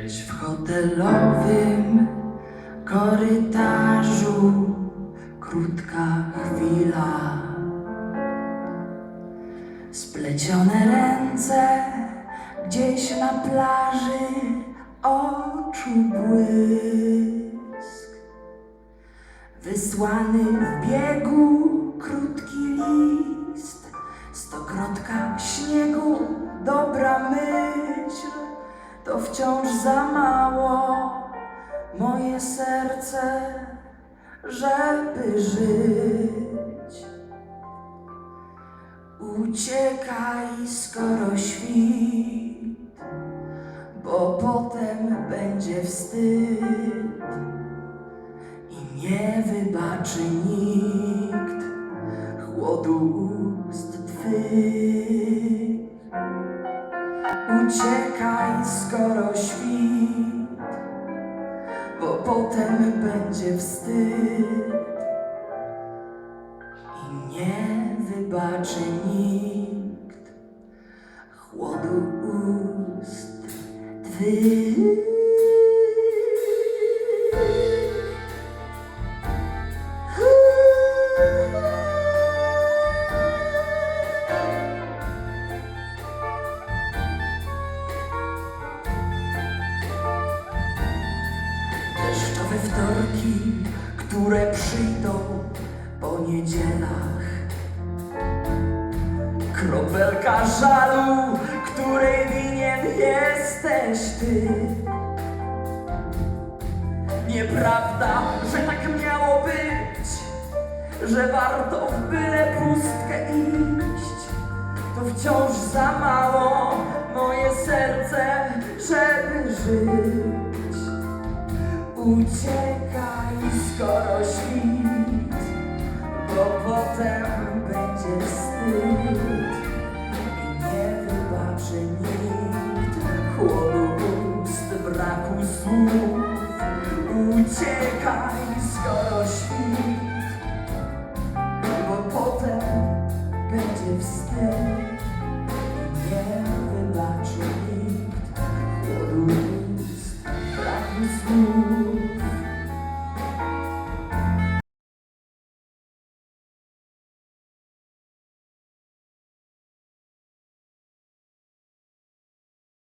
Gdzieś w hotelowym korytarzu krótka chwila. Splecione ręce gdzieś na plaży, oczu błysk. Wysłany w biegu to wciąż za mało moje serce, żeby żyć. Uciekaj, skoro świt, bo potem będzie wstyd i nie wybaczy nikt Uciekaj, skoro świt, bo potem będzie wstyd i nie wybaczy nikt chłodu ust twych. Deszczowe wtorki, które przyjdą po niedzielach. Kropelka żalu, której winien jesteś ty. Nieprawda, że tak miało być, że warto w byle pustkę iść. To wciąż za mało moje serce, żeby żyć. Uciekaj skoro świt, bo potem będzie wstyd i nie wybaczy nikt chłodu ust, braku słów. Uciekaj skoro